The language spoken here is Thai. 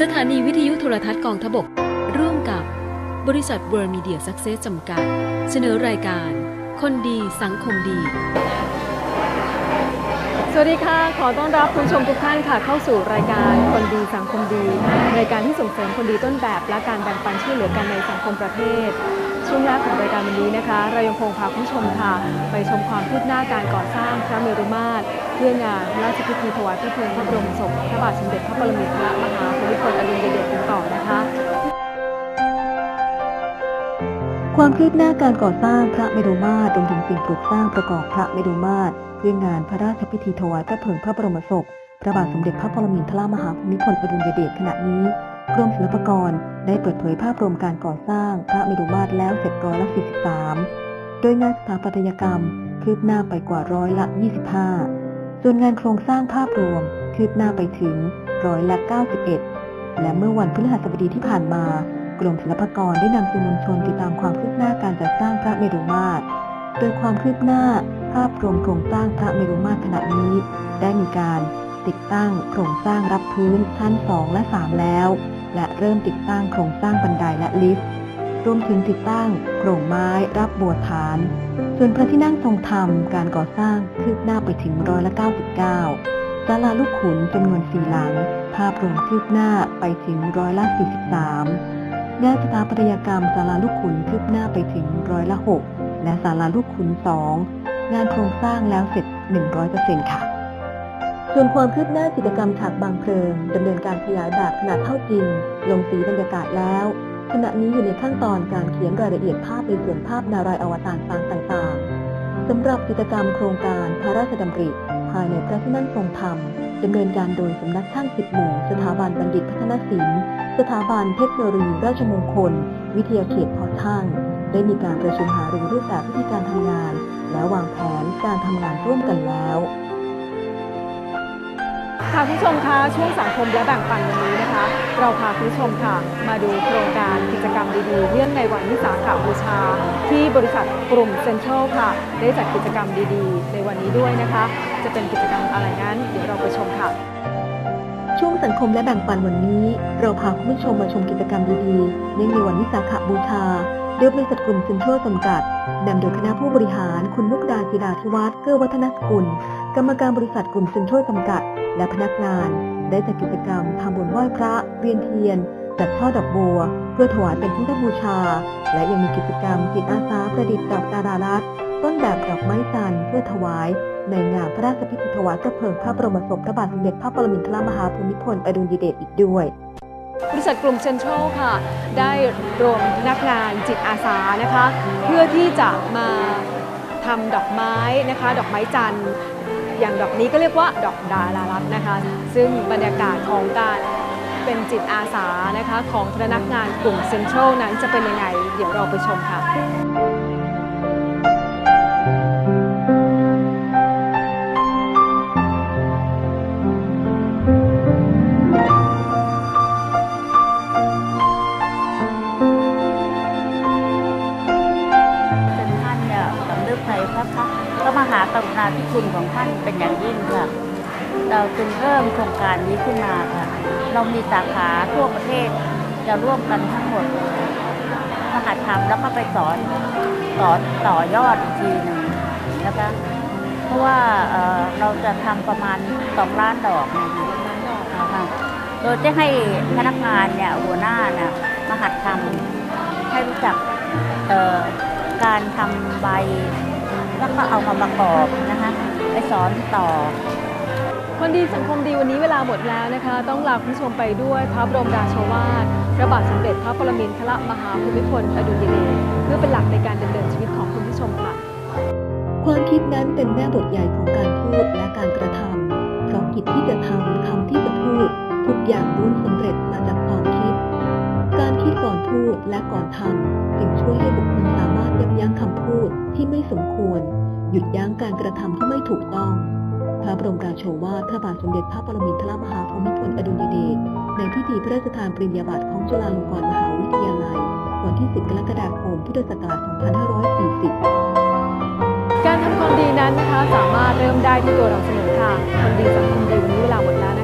สถานีวิทยุโทรทัศน์กองทบก ร่วมกับบริษัทเวิร์มีเดียซักเซสจำกัด เสนอรายการ คนดีสังคมดี สวัสดีค่ะ ขอต้อนรับคุณชมทุกท่านค่ะ เข้าสู่รายการคนดีสังคมดี รายการที่ส่งเสริมคนดีต้นแบบและการแบ่งปันช่วยเหลือกันในสังคมประเทศ ช่วงแรกของรายการวันนี้นะคะ เรายังคงพาคุณผู้ชมค่ะ ไปชมความคืบหน้าการก่อสร้างพระเมรุมาตรเพื่องานพระราชพิธีถวายพระเพลิงพระบรมศพพระบาทสมเด็จพระปรมินทรมหาภูมิพลอดุลยเดชกันต่อนะคะ ความคืบหน้าการก่อสร้างพระเมรุมาตรรวมถึงสิ่งปลูกสร้างประกอบพระเมรุมาตรเพื่องานพระราชพิธีถวายพระเพลิงพระบรมศพพระบาทสมเด็จพระปรมินทรมหาภูมิพลอดุลยเดชขณะนี้ กรมศิลปากรได้เปิดเผยภาพรวมการก่อสร้างพระเมรุมาตรแล้วเสร็จร้อยละ 43 โดยงานสถาปัตยกรรม คืบหน้าไปกว่าร้อยละ 25 ส่วนงานโครงสร้างภาพรวม คืบหน้าไปถึงร้อยละ 91 และเมื่อวันพฤหัสบดีที่ผ่านมา กรมศิลปากรได้นำสื่อมวลชนติดตามความคืบหน้าการจัดสร้างพระเมรุมาตร โดยความคืบหน้าภาพรวมโครงสร้างพระเมรุมาตรขณะนี้ ได้มีการติดตั้งโครงสร้างรับพื้นชั้น 2 และ 3 แล้ว และเริ่มติดตั้งโครงสร้างบันไดและลิฟต์รวมถึงติดตั้งโครงไม้รับบัวฐาน ส่วนพระที่นั่งทรงธรรมการก่อสร้างคืบหน้าไปถึงร้อยละ99ศาลาลูกขุนจำนวนสี่หลัง ภาพรวมคืบหน้าไปถึงร้อยละ43งานสถาปัตยกรรมศาลาลูกขุนคืบหน้าไปถึงร้อยละ6และศาลาลูกขุน2งานโครงสร้างแล้วเสร็จ 100%ค่ะ ส่วนความคืบหน้ากิจกรรมฉากบางเพลิงดำเนินการขยายแบบขนาดเท่าจริง ลงสีบรรยากาศแล้ว ขณะนี้อยู่ในขั้นตอนการเขียนรายละเอียดภาพในส่วนภาพนารายอวตารฟังต่างๆสำหรับกิจกรรมโครงการพระราชดำริ ภายในพระที่นั่งทรงธรรมดำเนินการโดยสำนักช่างสิบหมู่สถาบันบัณฑิตพัฒนศิลป์ สถาบันเทคโนโลยีราชมงคล วิทยาเขตพอช่างได้มีการประชุมหารือรูปแบบวิธีการทำงาน และวางแผนการทำงานร่วมกันแล้ว ค่ะคุณผู้ชมคะช่วงสังคมและแบ่งปันวันนี้นะคะ เราพาคุณผู้ชมค่ะ มาดูโครงการกิจกรรมดีๆเนื่องในวันวิสาขบูชา ที่บริษัทกลุ่มเซ็นทรัลค่ะ ได้จัดกิจกรรมดีๆ ในวันนี้ด้วยนะคะ จะเป็นกิจกรรมอะไรนั้นเดี๋ยวเราไปชมค่ะ ช่วงสังคมและแบ่งปันวันนี้ เราพาคุณผู้ชมมาชมกิจกรรมดีๆเนื่องในวันวิสาขบูชาโดยบริษัทกลุ่มเซ็นทรัลจำกัดนำโดยคณะผู้บริหาร คุณมุกดาจิราธิวัฒน์เกื้อวัฒนสกุล กรรมการบริษัทกลุ่มเซ็นทรัลจำกัด และพนักงาน ได้จัดกิจกรรมทำบุญไหว้พระ เวียนเทียน จัดช่อดอกบัว เพื่อถวายเป็นพุทธบูชา และยังมีกิจกรรมจิตอาสาประดิษฐ์ดอกดารารัตต้นแบบดอกไม้จันทร์ ถวาย ในงานพระราชพิธีถวายพระเพลิงพระบรมศพพระบาทสมเด็จพระปรมินทรมหาภูมิพลอดุลยเดชอีกด้วยบริษัทกลุ่มเซ็นทรัลค่ะ ได้รวมพนักงานจิตอาสานะคะ เพื่อที่จะมาทำดอกไม้นะคะ ดอกไม้จันทร์อย่างดอกนี้ก็เรียกว่าดอกดารารัตน์นะคะ ซึ่งบรรยากาศของการเป็นจิตอาสานะคะ ของพนักงานกลุ่มเซ็นทรัลนั้นจะเป็นยังไง เดี๋ยวเราไปชมค่ะ กรุณาธิคุณของท่านเป็นอย่างยิ่งค่ะ เราจึงเริ่มโครงการนี้ขึ้นมาค่ะ เรามีสาขาทั่วประเทศจะร่วมกันทั้งหมดมหาธรรมแล้วก็ไปสอนสอนต่อยอดอีกทีหนึ่งนะคะ เพราะว่าเเราจะทำประมาณสองล้านดอกนะคะโดยจะให้พนักงานเนี่ยหัวหน้าเนี่ยมหัดทำให้รู้จักการทำใบ แล้วก็เอามาประกอบนะคะไปสอนต่อ คนดีสังคมดีวันนี้เวลาหมดแล้วนะคะ ต้องลาคุณผู้ชมไปด้วยพระบรมราโชวาทพระบาทสมเด็จพระปรมินทรมหาภูมิพลอดุลยเดชเพื่อเป็นหลักในการดำเนินชีวิตของคุณผู้ชมค่ะ ความคิดนั้นเป็นแม่บทใหญ่ของการพูดและการกระทำเพราะกิจที่จะทำคำที่จะพูด ทุกอย่างล้วนสำเร็จมาจาก พูดและก่อนทำจึงช่วยให้บุคคลสามารถยับยั้งคำพูดที่ไม่สมควร หยุดยั้งการกระทำที่ไม่ถูกต้อง พระบรมราโชวาทพระบาทสมเด็จพระปรมินทรมหาภูมิพลอดุลยเดชในพิธีพระราชทานปริญญาบัตรของจุฬาลงกรณ์มหาวิทยาลัย วันที่ 10 กรกฎาคม พุทธศักราช 2540 การทำความดีนั้นนะคะสามารถเริ่มได้ที่ตัวเราเสมอค่ะคนดีสังคมดีวันนี้เวลาหมดแล้วนะคะ